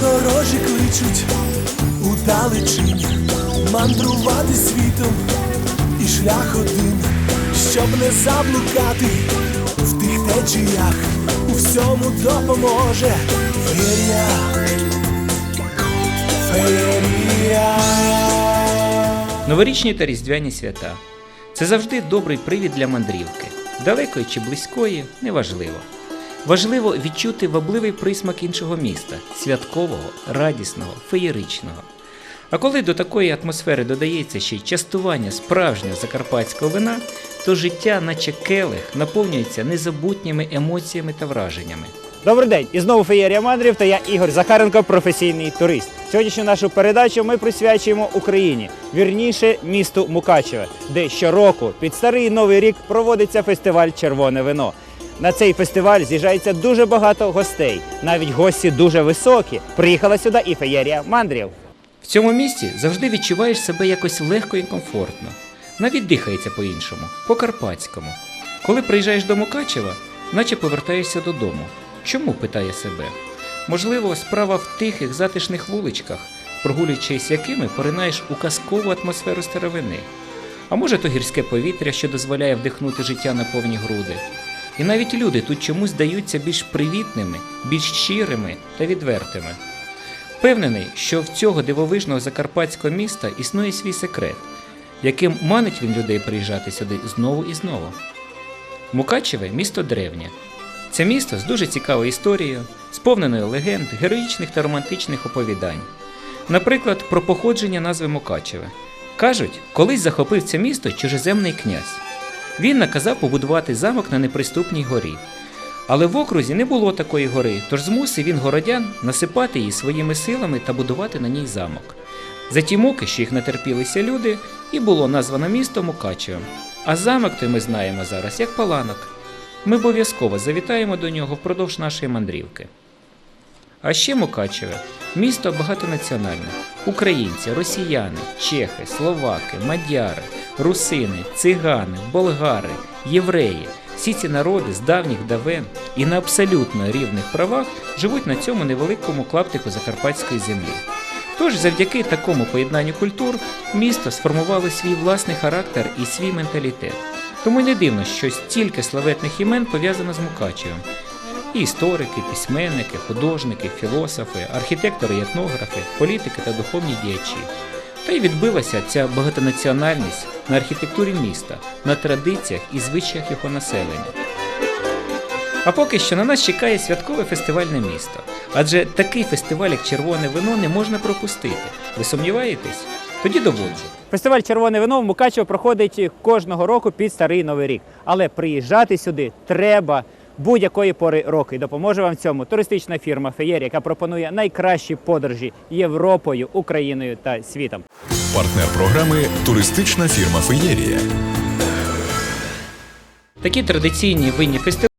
Подорожі кличуть у далечінь мандрувати світом і шлях один, щоб не заблукати в тих течіях, у всьому допоможе феєрія, феєрія. Новорічні та різдвяні свята це завжди добрий привід для мандрівки. Далекої чи близької неважливо. Важливо відчути вабливий присмак іншого міста, святкового, радісного, феєричного. А коли до такої атмосфери додається ще й частування справжнього закарпатського вина, то життя, наче келих, наповнюється незабутніми емоціями та враженнями. Добрий день! І знову феєрія мандрів та я Ігор Захаренко, професійний турист. Сьогоднішню нашу передачу ми присвячуємо Україні, вірніше місту Мукачеве, де щороку під старий новий рік проводиться фестиваль Червоне вино. На цей фестиваль з'їжджається дуже багато гостей, навіть гості дуже високі. Приїхала сюди і феєрія мандрів. В цьому місці завжди відчуваєш себе якось легко і комфортно. Навіть дихається по-іншому, по-карпатському. Коли приїжджаєш до Мукачева, наче повертаєшся додому. Чому питає себе? Можливо, справа в тихих затишних вуличках, прогулюючись якими поринаєш у казкову атмосферу старовини. А може, то гірське повітря, що дозволяє вдихнути життя на повні груди. І навіть люди тут чомусь здаються більш привітними, більш щирими та відвертими. Впевнений, що в цього дивовижного закарпатського міста існує свій секрет, яким манить він людей приїжджати сюди знову і знову. Мукачеве місто древнє. Це місто з дуже цікавою історією, сповненою легенд, героїчних та романтичних оповідань. Наприклад, про походження назви Мукачеве. Кажуть, колись захопив це місто чужеземний князь. Він наказав побудувати замок на неприступній горі. Але в окрузі не було такої гори, тож змусив він городян насипати її своїми силами та будувати на ній замок. За ті муки, що їх натерпілися люди, і було названо місто Мукачевим. А замок той ми знаємо зараз як Паланок. Ми обов'язково завітаємо до нього впродовж нашої мандрівки. А ще Мукачеве місто багатонаціональне: українці, росіяни, чехи, словаки, мадяри, русини, цигани, болгари, євреї. Всі ці народи з давніх давен і на абсолютно рівних правах живуть на цьому невеликому клаптику закарпатської землі. Тож, завдяки такому поєднанню культур, місто сформувало свій власний характер і свій менталітет. Тому не дивно, що стільки славетних імен пов'язано з Мукачевим. І історики, письменники, художники, філософи, архітектори і етнографи, політики та духовні діячі. Та й відбилася ця багатонаціональність на архітектурі міста, на традиціях і звичаях його населення. А поки що на нас чекає святкове фестивальне місто. Адже такий фестиваль, як червоне вино, не можна пропустити. Ви сумніваєтесь? Тоді доводжу. Фестиваль Червоне вино в Мукачево проходить кожного року під старий новий рік. Але приїжджати сюди треба будь-якої пори року. І допоможе вам в цьому туристична фірма Феєр, яка пропонує найкращі подорожі Європою, Україною та світом. Партнер програми туристична фірма Феєрія. Такі традиційні винні фестивалі.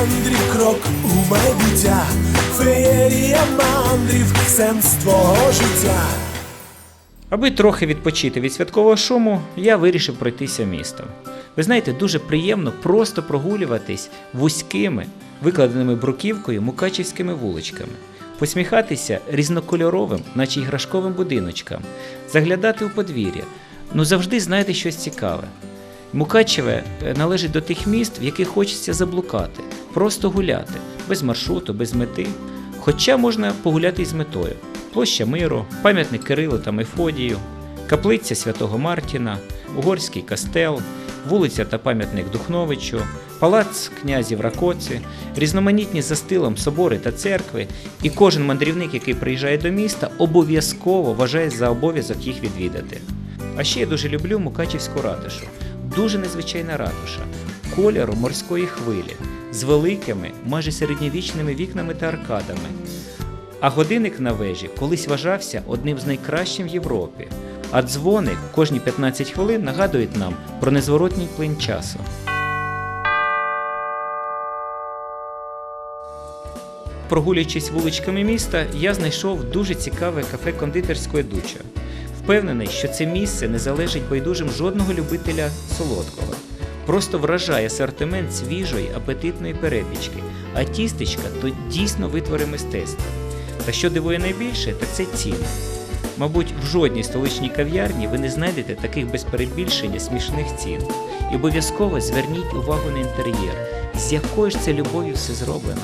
Мандрів, крок у майбуття, феєрія мандрів, сенс твого життя. Аби трохи відпочити від святкового шуму, я вирішив пройтися містом. Ви знаєте, дуже приємно просто прогулюватись вузькими, викладеними бруківкою мукачівськими вуличками, посміхатися різнокольоровим, наче іграшковим будиночкам, заглядати у подвір'я. Ну завжди знайти щось цікаве. Мукачеве е, належить до тих міст, в яких хочеться заблукати, просто гуляти, без маршруту, без мети. Хоча можна погуляти і з метою. Площа Миру, пам'ятник Кирилу та Мефодію, каплиця Святого Мартіна, Угорський кастел, вулиця та пам'ятник Духновичу, палац князів Ракоці, різноманітні за стилом собори та церкви, і кожен мандрівник, який приїжджає до міста, обов'язково вважає за обов'язок їх відвідати. А ще я дуже люблю Мукачівську ратушу. Дуже незвичайна ратуша, кольору морської хвилі, з великими, майже середньовічними вікнами та аркадами. А годинник на вежі колись вважався одним з найкращих в Європі. А дзвони кожні 15 хвилин нагадують нам про незворотній плин часу. Прогулюючись вуличками міста, я знайшов дуже цікаве кафе кондитерської дуча. Впевнений, що це місце не залежить байдужим жодного любителя солодкого. Просто вражає асортимент свіжої, апетитної перепічки, а тістечка то дійсно витвори мистецтва. Та що дивує найбільше, так це ціни. Мабуть, в жодній столичній кав'ярні ви не знайдете таких без перебільшення смішних цін. І обов'язково зверніть увагу на інтер'єр, з якою ж це любов'ю все зроблено.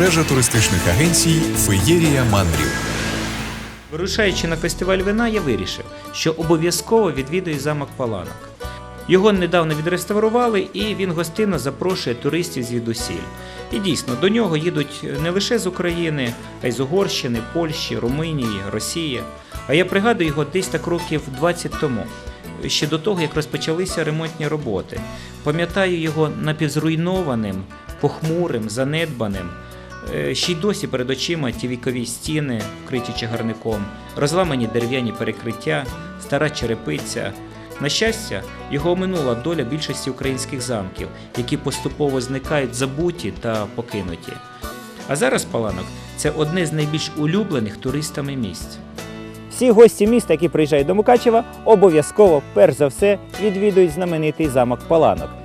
Мережа туристичних агенцій Феєрія Мандрів. Вирушаючи на фестиваль вина, я вирішив, що обов'язково відвідаю замок Паланок. Його недавно відреставрували, і він гостинно запрошує туристів звідусіль. І дійсно, до нього їдуть не лише з України, а й з Угорщини, Польщі, Румунії, Росії. А я пригадую його десь так років 20 тому, ще до того, як розпочалися ремонтні роботи. Пам'ятаю його напівзруйнованим, похмурим, занедбаним. Е, Ще й досі перед очима ті вікові стіни, вкриті чагарником, розламані дерев'яні перекриття, стара черепиця. На щастя, його оминула доля більшості українських замків, які поступово зникають забуті та покинуті. А зараз Паланок це одне з найбільш улюблених туристами місць. Всі гості міста, які приїжджають до Мукачева, обов'язково, перш за все, відвідують знаменитий замок Паланок.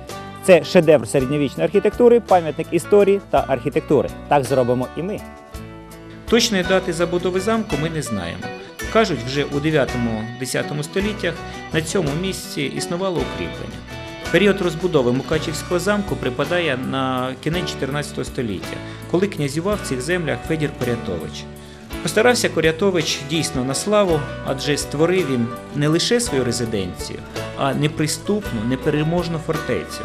Це шедевр середньовічної архітектури, пам'ятник історії та архітектури. Так зробимо і ми. Точної дати забудови замку ми не знаємо. Кажуть, вже у 9-10 століттях на цьому місці існувало укріплення. Період розбудови Мукачівського замку припадає на кінець 14 століття, коли князював в цих землях Федір Корятович. Постарався Корятович дійсно на славу, адже створив він не лише свою резиденцію, а неприступну, непереможну фортецю.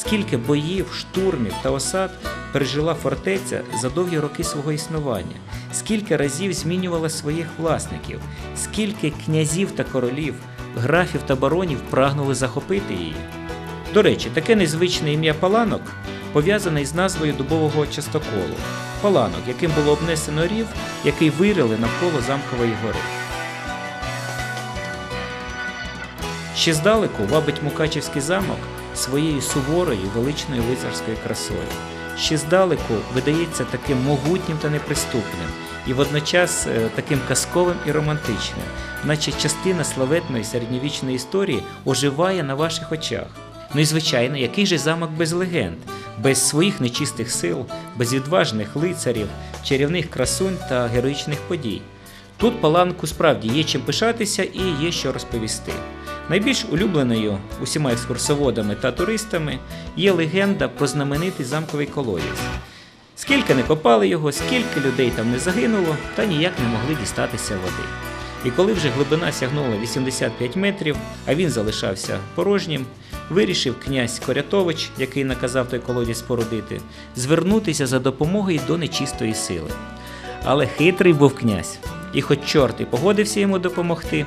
Скільки боїв, штурмів та осад пережила фортеця за довгі роки свого існування, скільки разів змінювала своїх власників, скільки князів та королів, графів та баронів прагнули захопити її. До речі, таке незвичне ім'я Паланок пов'язане із назвою дубового частоколу Паланок, яким було обнесено рів, який вирили навколо замкової гори. Ще здалеку вабить Мукачівський замок своєю суворою величною лицарською красою. Ще здалеку видається таким могутнім та неприступним, і водночас е, таким казковим і романтичним, наче частина славетної середньовічної історії оживає на ваших очах. Ну і звичайно, який же замок без легенд, без своїх нечистих сил, без відважних лицарів, чарівних красунь та героїчних подій. Тут Паланку справді є чим пишатися і є що розповісти. Найбільш улюбленою усіма екскурсоводами та туристами є легенда про знаменитий замковий колодязь. Скільки не копали його, скільки людей там не загинуло, та ніяк не могли дістатися води. І коли вже глибина сягнула 85 метрів, а він залишався порожнім, вирішив князь Корятович, який наказав той колодязь спорудити, звернутися за допомогою до нечистої сили. Але хитрий був князь. і хоч чорт і погодився йому допомогти,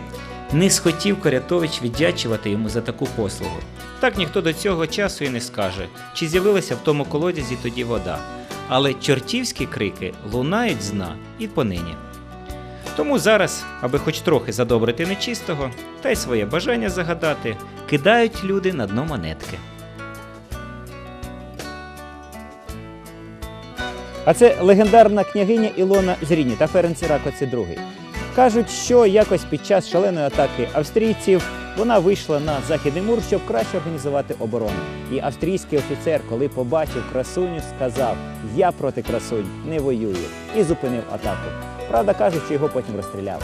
не схотів Корятович віддячувати йому за таку послугу. Так ніхто до цього часу і не скаже, чи з'явилася в тому колодязі тоді вода. Але чортівські крики лунають з дна і понині. Тому зараз, аби хоч трохи задобрити нечистого, та й своє бажання загадати, кидають люди на дно монетки. А це легендарна княгиня Ілона Зріні та Ференц Іракоці II. Кажуть, що якось під час шаленої атаки австрійців вона вийшла на західний мур, щоб краще організувати оборону. І австрійський офіцер, коли побачив красуню, сказав: Я проти красунь не воюю і зупинив атаку. Правда, кажуть, що його потім розстріляли.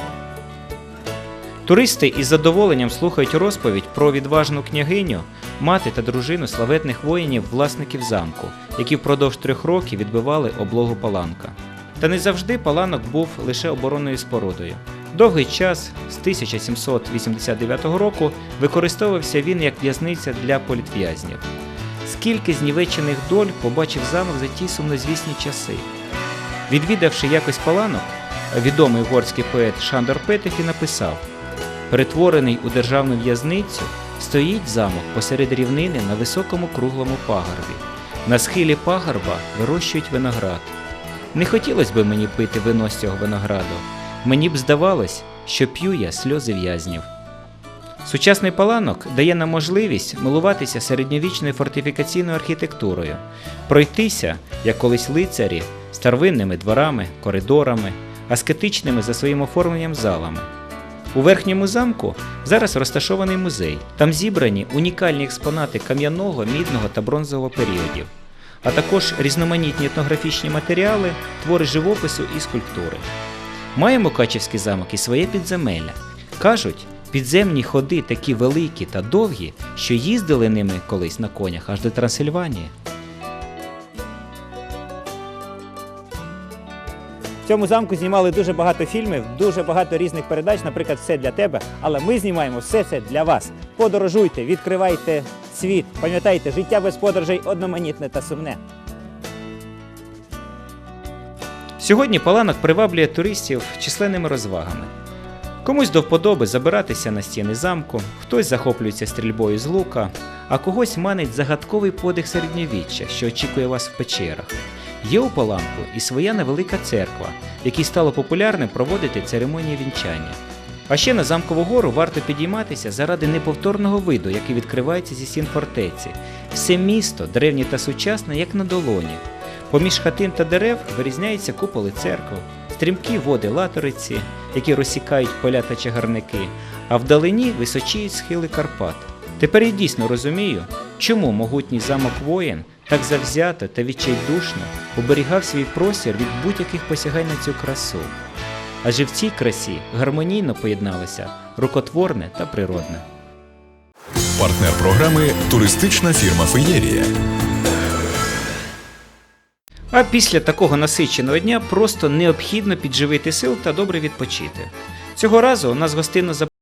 Туристи із задоволенням слухають розповідь про відважну княгиню, мати та дружину славетних воїнів, власників замку, які впродовж трьох років відбивали облогу Паланка. Та не завжди Паланок був лише оборонною спорудою. Довгий час з 1789 року використовувався він як в'язниця для політв'язнів. Скільки знівечених доль побачив замок за ті сумнозвісні часи. Відвідавши якось Паланок, відомий угорський поет Шандор Петефі написав: Перетворений у державну в'язницю, стоїть замок посеред рівнини на високому круглому пагорбі. На схилі пагорба вирощують виноград. Не хотілося би мені пити вино з цього винограду. Мені б здавалось, що п'ю я сльози в'язнів. Сучасний паланок дає нам можливість милуватися середньовічною фортифікаційною архітектурою, пройтися, як колись лицарі, старовинними дворами, коридорами, аскетичними за своїм оформленням залами. У верхньому замку зараз розташований музей. Там зібрані унікальні експонати кам'яного, мідного та бронзового періодів, а також різноманітні етнографічні матеріали, твори живопису і скульптури. Має Мукачівський замок і своє підземелля. Кажуть, підземні ходи такі великі та довгі, що їздили ними колись на конях аж до Трансильванії. В цьому замку знімали дуже багато фільмів, дуже багато різних передач, наприклад, все для тебе. Але ми знімаємо все це для вас. Подорожуйте, відкривайте світ. Пам'ятайте, життя без подорожей одноманітне та сумне. Сьогодні Паланок приваблює туристів численними розвагами. Комусь до вподоби забиратися на стіни замку, хтось захоплюється стрільбою з лука, а когось манить загадковий подих середньовіччя, що очікує вас в печерах. Є у Паланку і своя невелика церква, якій стало популярним проводити церемонії вінчання. А ще на замкову гору варто підійматися заради неповторного виду, який відкривається зі стін фортеці. Все місто, древнє та сучасне, як на долоні. Поміж хатин та дерев вирізняються куполи церков, стрімкі води латориці, які розсікають поля та чагарники, а вдалині височіють схили Карпат. Тепер я дійсно розумію, чому могутній замок воїн так завзято та відчайдушно оберігав свій простір від будь-яких посягань на цю красу. Адже в цій красі гармонійно поєдналося рукотворне та природне. Партнер програми туристична фірма Феєрія. А після такого насиченого дня просто необхідно підживити сил та добре відпочити. Цього разу у нас гостинно запрошує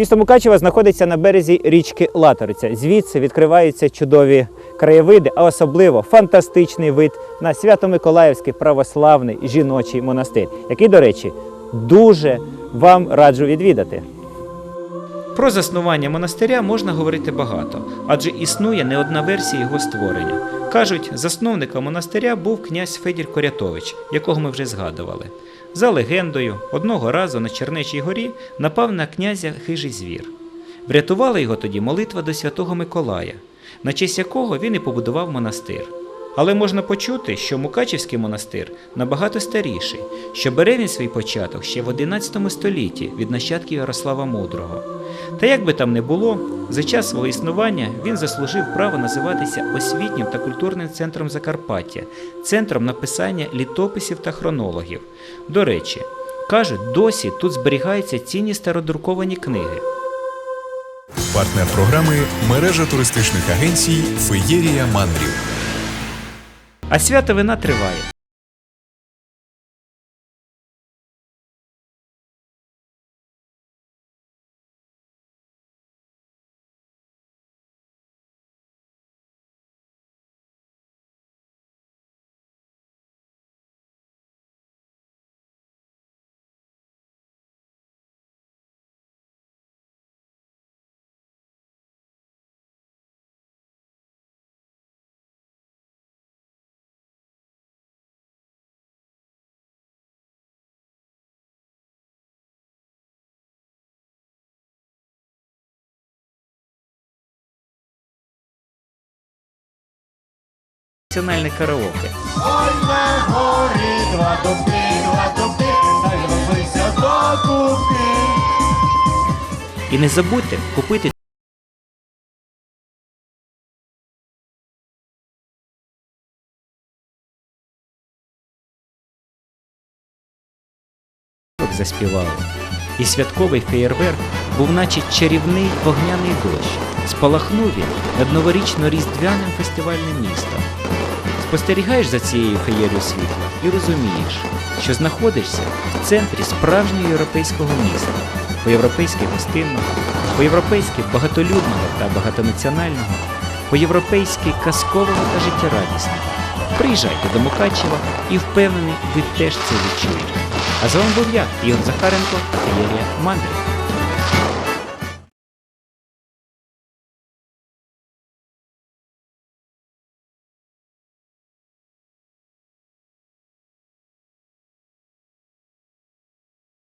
Місто Мукачево знаходиться на березі річки Латориця. Звідси відкриваються чудові краєвиди, а особливо фантастичний вид на Свято-Миколаївський православний жіночий монастир, який, до речі, дуже вам раджу відвідати. Про заснування монастиря можна говорити багато, адже існує не одна версія його створення. Кажуть, засновником монастиря був князь Федір Корятович, якого ми вже згадували. За легендою, одного разу на Чернечій горі напав на князя хижий звір. Врятувала його тоді молитва до святого Миколая, на честь якого він і побудував монастир. Але можна почути, що Мукачівський монастир набагато старіший, що бере він свій початок ще в XI столітті від нащадків Ярослава Мудрого. Та як би там не було, за час свого існування він заслужив право називатися освітнім та культурним центром Закарпаття, центром написання літописів та хронологів. До речі, кажуть, досі тут зберігаються цінні стародруковані книги. Партнер програми мережа туристичних агенцій Феєрія Мандрів. А свято вина триває. Національне караоке. Ой, на горі два дубки, два дубки, та й робися докупи. І не забудьте купити заспівали. І святковий феєрверк був наче чарівний вогняний дощ. Спалахнув він над новорічно-різдвяним фестивальним містом. Спостерігаєш за цією феєрією світла і розумієш, що знаходишся в центрі справжнього європейського міста, по-європейськи гостинного, по-європейськи багатолюдного та багатонаціонального, по-європейськи казкового та життєрадісного. Приїжджайте до Мукачева і впевнений, ви теж це відчуєте. А з вами був я, Ігор Захаренко, феєрія Мандрів.